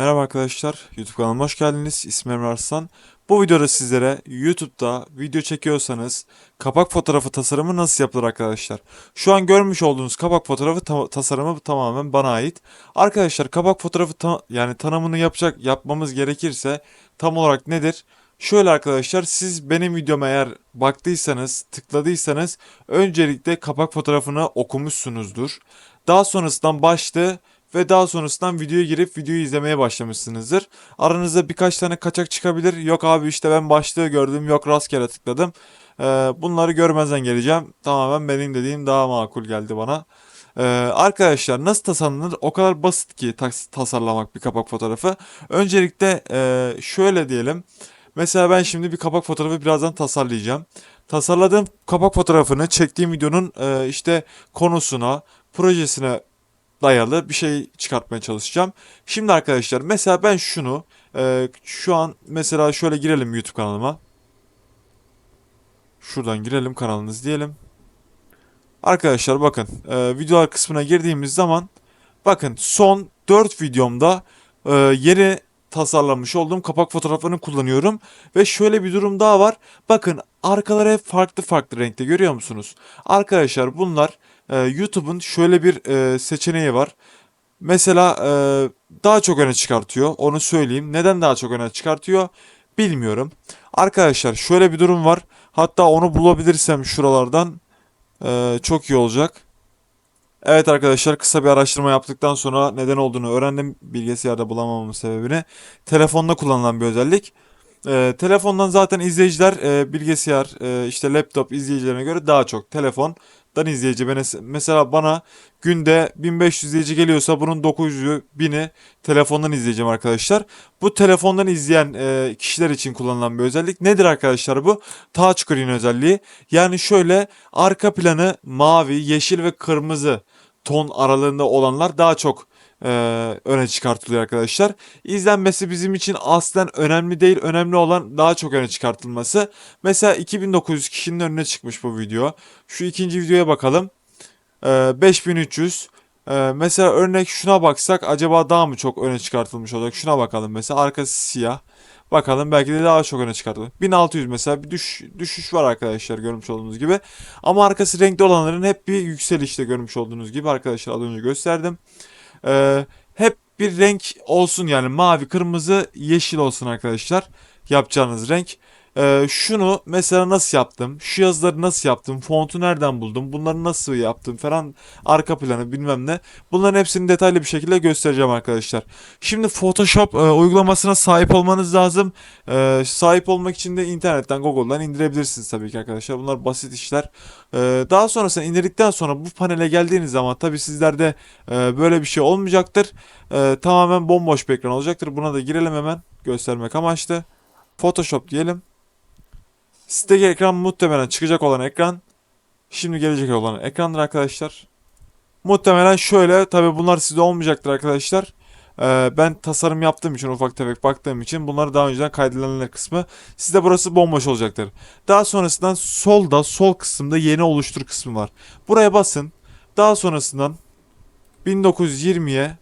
Merhaba arkadaşlar, YouTube kanalıma hoş geldiniz. İsmim Emre Arslan. Bu videoda sizlere YouTube'da video çekiyorsanız kapak fotoğrafı tasarımı nasıl yapılır arkadaşlar? Şu an görmüş olduğunuz kapak fotoğrafı ta- tasarımı tamamen bana ait. Arkadaşlar kapak fotoğrafı ta- yani tanımını yapacak yapmamız gerekirse tam olarak nedir? Şöyle arkadaşlar siz benim videoma eğer baktıysanız, tıkladıysanız öncelikle kapak fotoğrafını okumuşsunuzdur. Daha sonrasından başlığı ve daha sonrasından videoya girip videoyu izlemeye başlamışsınızdır. Aranızda birkaç tane kaçak çıkabilir. Yok abi işte ben başlığı gördüm, yok rastgele tıkladım. Ee, bunları görmezden geleceğim. Tamamen benim dediğim daha makul geldi bana. Ee, arkadaşlar nasıl tasarlanır? O kadar basit ki tas- tasarlamak bir kapak fotoğrafı. Öncelikle e, şöyle diyelim. Mesela ben şimdi bir kapak fotoğrafı birazdan tasarlayacağım. Tasarladığım kapak fotoğrafını çektiğim videonun e, işte konusuna, projesine dayalı bir şey çıkartmaya çalışacağım. Şimdi arkadaşlar mesela ben şunu e, şu an mesela şöyle girelim YouTube kanalıma. Şuradan girelim kanalınız diyelim. Arkadaşlar bakın e, videolar kısmına girdiğimiz zaman bakın son 4 videomda e, yeni tasarlamış olduğum kapak fotoğraflarını kullanıyorum. Ve şöyle bir durum daha var. Bakın arkaları hep farklı farklı renkte görüyor musunuz? Arkadaşlar bunlar e, YouTube'un şöyle bir e, seçeneği var. Mesela e, daha çok öne çıkartıyor. Onu söyleyeyim. Neden daha çok öne çıkartıyor? Bilmiyorum. Arkadaşlar şöyle bir durum var. Hatta onu bulabilirsem şuralardan e, çok iyi olacak. Evet arkadaşlar kısa bir araştırma yaptıktan sonra neden olduğunu öğrendim. Bilgisayarda bulamamamın sebebini. Telefonda kullanılan bir özellik. Ee, telefondan zaten izleyiciler e, bilgisayar e, işte laptop izleyicilerine göre daha çok telefondan izleyici. Ben mesela bana günde 1500 izleyici geliyorsa bunun 900'ü 1000'i telefondan izleyeceğim arkadaşlar. Bu telefondan izleyen e, kişiler için kullanılan bir özellik. Nedir arkadaşlar bu? Touchscreen özelliği. Yani şöyle arka planı mavi, yeşil ve kırmızı ton aralığında olanlar daha çok e, öne çıkartılıyor arkadaşlar. İzlenmesi bizim için aslen önemli değil. Önemli olan daha çok öne çıkartılması. Mesela 2900 kişinin önüne çıkmış bu video. Şu ikinci videoya bakalım. E, 5300. E, mesela örnek şuna baksak acaba daha mı çok öne çıkartılmış olacak? Şuna bakalım mesela arkası siyah. Bakalım belki de daha çok öne çıkartılır. 1600 mesela bir düş, düşüş var arkadaşlar görmüş olduğunuz gibi. Ama arkası renkli olanların hep bir yükselişte görmüş olduğunuz gibi arkadaşlar az önce gösterdim. Ee, hep bir renk olsun yani mavi, kırmızı, yeşil olsun arkadaşlar. Yapacağınız renk. Ee, şunu mesela nasıl yaptım? Şu yazıları nasıl yaptım? Fontu nereden buldum? Bunları nasıl yaptım falan. Arka planı bilmem ne. Bunların hepsini detaylı bir şekilde göstereceğim arkadaşlar. Şimdi Photoshop e, uygulamasına sahip olmanız lazım. E, sahip olmak için de internetten Google'dan indirebilirsiniz tabii ki arkadaşlar. Bunlar basit işler. E, daha sonrasında indirdikten sonra bu panele geldiğiniz zaman tabii sizlerde e, böyle bir şey olmayacaktır. E, tamamen bomboş bir ekran olacaktır. Buna da girelim hemen göstermek amaçlı. Photoshop diyelim. Sitedeki ekran muhtemelen çıkacak olan ekran. Şimdi gelecek olan ekrandır arkadaşlar. Muhtemelen şöyle tabi bunlar sizde olmayacaktır arkadaşlar. Ee, ben tasarım yaptığım için ufak tefek baktığım için bunları daha önceden kaydedilenler kısmı sizde burası bomboş olacaktır. Daha sonrasından solda sol kısımda yeni oluştur kısmı var. Buraya basın. Daha sonrasından 1920'ye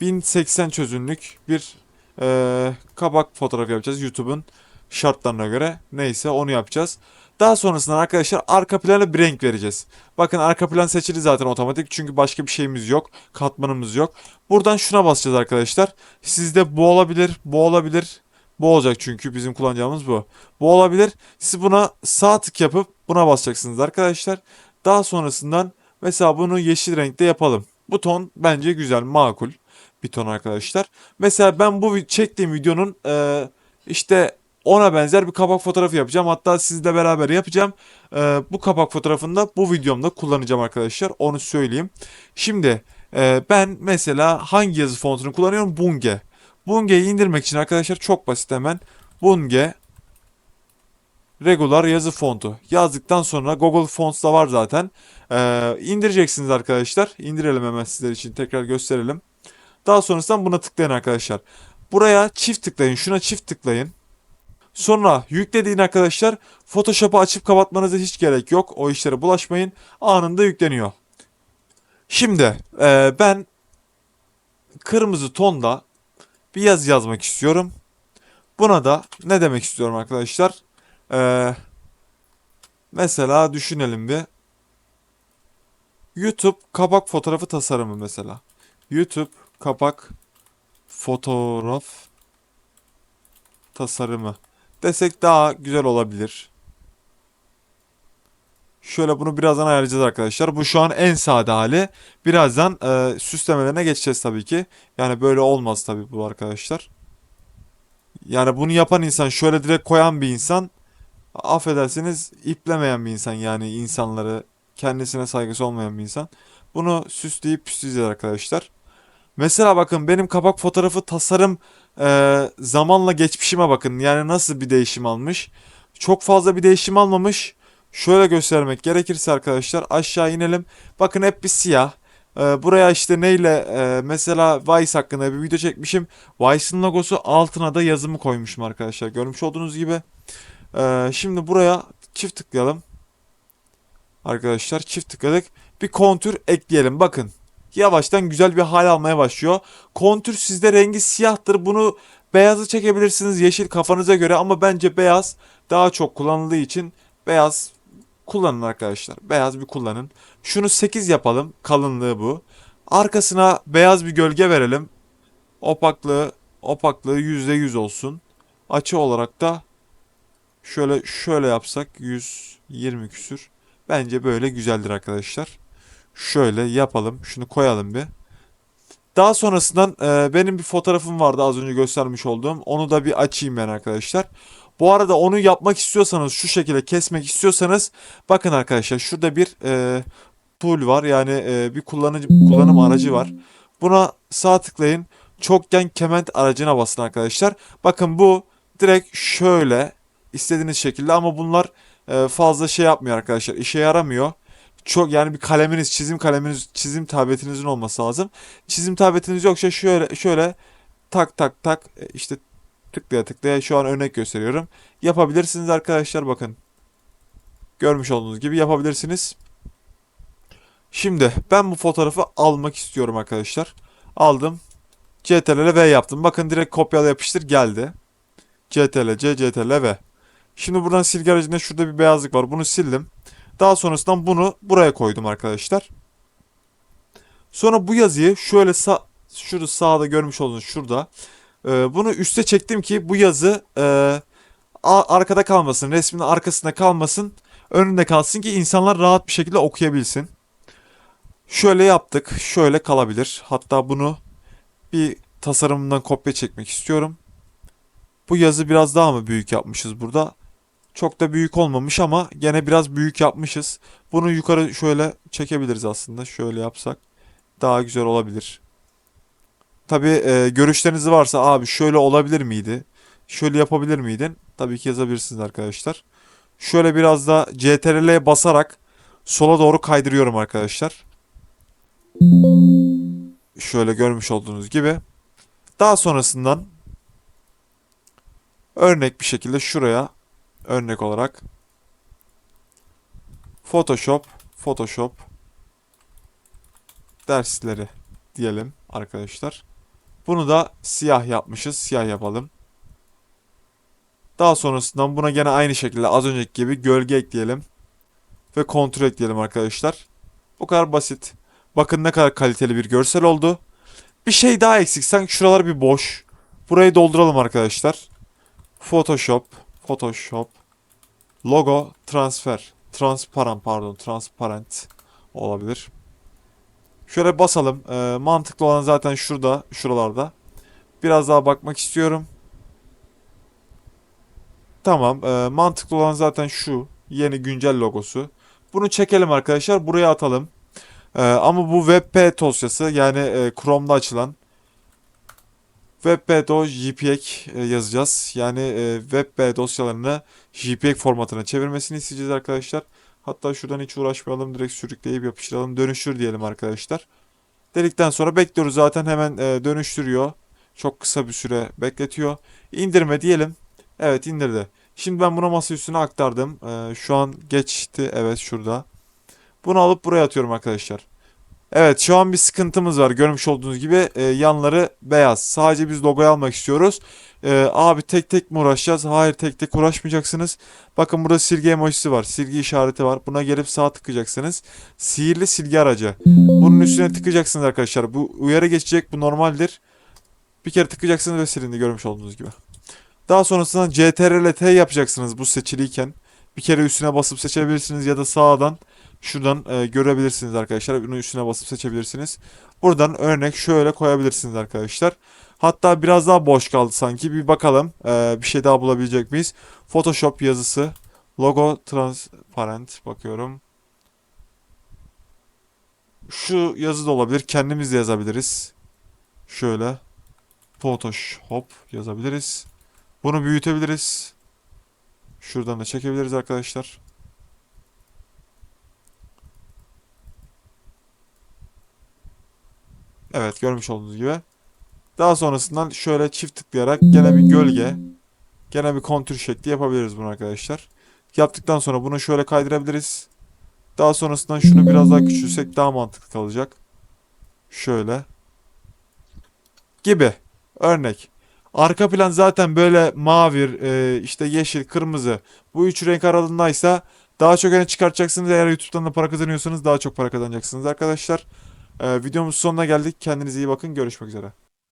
1080 çözünürlük bir e, kabak fotoğraf yapacağız YouTube'un şartlarına göre. Neyse onu yapacağız. Daha sonrasında arkadaşlar arka plana bir renk vereceğiz. Bakın arka plan seçili zaten otomatik çünkü başka bir şeyimiz yok. Katmanımız yok. Buradan şuna basacağız arkadaşlar. Sizde bu olabilir, bu olabilir. Bu olacak çünkü bizim kullanacağımız bu. Bu olabilir. Siz buna sağ tık yapıp buna basacaksınız arkadaşlar. Daha sonrasından mesela bunu yeşil renkte yapalım. Bu ton bence güzel, makul bir ton arkadaşlar. Mesela ben bu çektiğim videonun e, işte ona benzer bir kapak fotoğrafı yapacağım. Hatta sizle beraber yapacağım. Ee, bu kapak fotoğrafını da bu videomda kullanacağım arkadaşlar. Onu söyleyeyim. Şimdi e, ben mesela hangi yazı fontunu kullanıyorum? Bunge. Bunge'yi indirmek için arkadaşlar çok basit hemen. Bunge regular yazı fontu. Yazdıktan sonra Google Fonts'ta var zaten. Ee, indireceksiniz arkadaşlar. İndirelim hemen sizler için tekrar gösterelim. Daha sonrasında buna tıklayın arkadaşlar. Buraya çift tıklayın. Şuna çift tıklayın. Sonra yüklediğin arkadaşlar Photoshop'u açıp kapatmanıza hiç gerek yok. O işlere bulaşmayın. Anında yükleniyor. Şimdi e, ben kırmızı tonda bir yazı yazmak istiyorum. Buna da ne demek istiyorum arkadaşlar? Ee, mesela düşünelim bir. YouTube kapak fotoğrafı tasarımı mesela. YouTube kapak fotoğraf tasarımı desek daha güzel olabilir. Şöyle bunu birazdan ayarlayacağız arkadaşlar. Bu şu an en sade hali. Birazdan e, süslemelerine geçeceğiz tabii ki. Yani böyle olmaz tabii bu arkadaşlar. Yani bunu yapan insan şöyle direkt koyan bir insan affedersiniz iplemeyen bir insan yani insanları kendisine saygısı olmayan bir insan. Bunu süsleyip püsleyeceğiz arkadaşlar. Mesela bakın benim kapak fotoğrafı tasarım e, zamanla geçmişime bakın. Yani nasıl bir değişim almış. Çok fazla bir değişim almamış. Şöyle göstermek gerekirse arkadaşlar aşağı inelim. Bakın hep bir siyah. E, buraya işte neyle e, mesela Vice hakkında bir video çekmişim. Vice'ın logosu altına da yazımı koymuşum arkadaşlar. Görmüş olduğunuz gibi. E, şimdi buraya çift tıklayalım. Arkadaşlar çift tıkladık. Bir kontür ekleyelim. Bakın yavaştan güzel bir hal almaya başlıyor. Kontür sizde rengi siyahtır. Bunu beyazı çekebilirsiniz yeşil kafanıza göre ama bence beyaz daha çok kullanıldığı için beyaz kullanın arkadaşlar. Beyaz bir kullanın. Şunu 8 yapalım. Kalınlığı bu. Arkasına beyaz bir gölge verelim. Opaklığı opaklığı %100 olsun. Açı olarak da şöyle şöyle yapsak 120 küsür. Bence böyle güzeldir arkadaşlar. Şöyle yapalım. Şunu koyalım bir. Daha sonrasından e, benim bir fotoğrafım vardı az önce göstermiş olduğum. Onu da bir açayım ben arkadaşlar. Bu arada onu yapmak istiyorsanız şu şekilde kesmek istiyorsanız bakın arkadaşlar şurada bir e, tool var. Yani e, bir kullanıcı kullanım aracı var. Buna sağ tıklayın. Çokgen kement aracına basın arkadaşlar. Bakın bu direkt şöyle istediğiniz şekilde ama bunlar e, fazla şey yapmıyor arkadaşlar. İşe yaramıyor. Çok yani bir kaleminiz, çizim kaleminiz, çizim tabletinizin olması lazım. Çizim tabletiniz yoksa şöyle şöyle tak tak tak e, işte tıklaya tıklaya şu an örnek gösteriyorum. Yapabilirsiniz arkadaşlar bakın. Görmüş olduğunuz gibi yapabilirsiniz. Şimdi ben bu fotoğrafı almak istiyorum arkadaşlar. Aldım. CTRL V yaptım. Bakın direkt kopyala yapıştır geldi. CTRL C, CTRL V. Şimdi buradan silgi aracında şurada bir beyazlık var. Bunu sildim. Daha sonrasında bunu buraya koydum arkadaşlar. Sonra bu yazıyı şöyle sağ, şurada sağda görmüş olduğunuz şurada. E, bunu üste çektim ki bu yazı e, arkada kalmasın. Resmin arkasında kalmasın. Önünde kalsın ki insanlar rahat bir şekilde okuyabilsin. Şöyle yaptık. Şöyle kalabilir. Hatta bunu bir tasarımından kopya çekmek istiyorum. Bu yazı biraz daha mı büyük yapmışız burada? Çok da büyük olmamış ama gene biraz büyük yapmışız. Bunu yukarı şöyle çekebiliriz aslında. Şöyle yapsak daha güzel olabilir. Tabii e, görüşleriniz varsa abi şöyle olabilir miydi? Şöyle yapabilir miydin? Tabii ki yazabilirsiniz arkadaşlar. Şöyle biraz da CTRL'ye basarak sola doğru kaydırıyorum arkadaşlar. Şöyle görmüş olduğunuz gibi. Daha sonrasından örnek bir şekilde şuraya örnek olarak Photoshop, Photoshop dersleri diyelim arkadaşlar. Bunu da siyah yapmışız. Siyah yapalım. Daha sonrasından buna gene aynı şekilde az önceki gibi gölge ekleyelim. Ve kontrol ekleyelim arkadaşlar. Bu kadar basit. Bakın ne kadar kaliteli bir görsel oldu. Bir şey daha eksik. Sanki şuralar bir boş. Burayı dolduralım arkadaşlar. Photoshop. Photoshop. Logo transfer. Transparan pardon. Transparent olabilir. Şöyle basalım. Ee, mantıklı olan zaten şurada. Şuralarda. Biraz daha bakmak istiyorum. Tamam. e, mantıklı olan zaten şu. Yeni güncel logosu. Bunu çekelim arkadaşlar. Buraya atalım. Ee, ama bu WebP dosyası yani e, Chrome'da açılan WebP JPEG e, yazacağız. Yani e, WebP dosyalarını JPEG formatına çevirmesini isteyeceğiz arkadaşlar. Hatta şuradan hiç uğraşmayalım. Direkt sürükleyip yapıştıralım. Dönüştür diyelim arkadaşlar. Dedikten sonra bekliyoruz zaten hemen e, dönüştürüyor. Çok kısa bir süre bekletiyor. İndirme diyelim. Evet indirdi. Şimdi ben buna masa üstüne aktardım. Şu an geçti. Evet şurada. Bunu alıp buraya atıyorum arkadaşlar. Evet şu an bir sıkıntımız var. Görmüş olduğunuz gibi e, yanları beyaz. Sadece biz logoyu almak istiyoruz. E, abi tek tek mi uğraşacağız? Hayır tek tek uğraşmayacaksınız. Bakın burada silgi emojisi var. Silgi işareti var. Buna gelip sağ tıklayacaksınız. Sihirli silgi aracı. Bunun üstüne tıklayacaksınız arkadaşlar. Bu uyarı geçecek. Bu normaldir. Bir kere tıklayacaksınız ve silindi görmüş olduğunuz gibi. Daha sonrasında CTRL T yapacaksınız bu seçiliyken. Bir kere üstüne basıp seçebilirsiniz ya da sağdan şuradan e, görebilirsiniz arkadaşlar. Bunun üstüne basıp seçebilirsiniz. Buradan örnek şöyle koyabilirsiniz arkadaşlar. Hatta biraz daha boş kaldı sanki. Bir bakalım e, bir şey daha bulabilecek miyiz? Photoshop yazısı. Logo transparent bakıyorum. Şu yazı da olabilir. Kendimiz de yazabiliriz. Şöyle. Photoshop yazabiliriz. Bunu büyütebiliriz. Şuradan da çekebiliriz arkadaşlar. Evet görmüş olduğunuz gibi. Daha sonrasından şöyle çift tıklayarak gene bir gölge, gene bir kontür şekli yapabiliriz bunu arkadaşlar. Yaptıktan sonra bunu şöyle kaydırabiliriz. Daha sonrasından şunu biraz daha küçülsek daha mantıklı kalacak. Şöyle. Gibi. Örnek. Arka plan zaten böyle mavi, e, işte yeşil, kırmızı. Bu üç renk aralığındaysa daha çok öne çıkartacaksınız. Eğer YouTube'dan da para kazanıyorsanız daha çok para kazanacaksınız arkadaşlar. E, videomuzun sonuna geldik. Kendinize iyi bakın. Görüşmek üzere.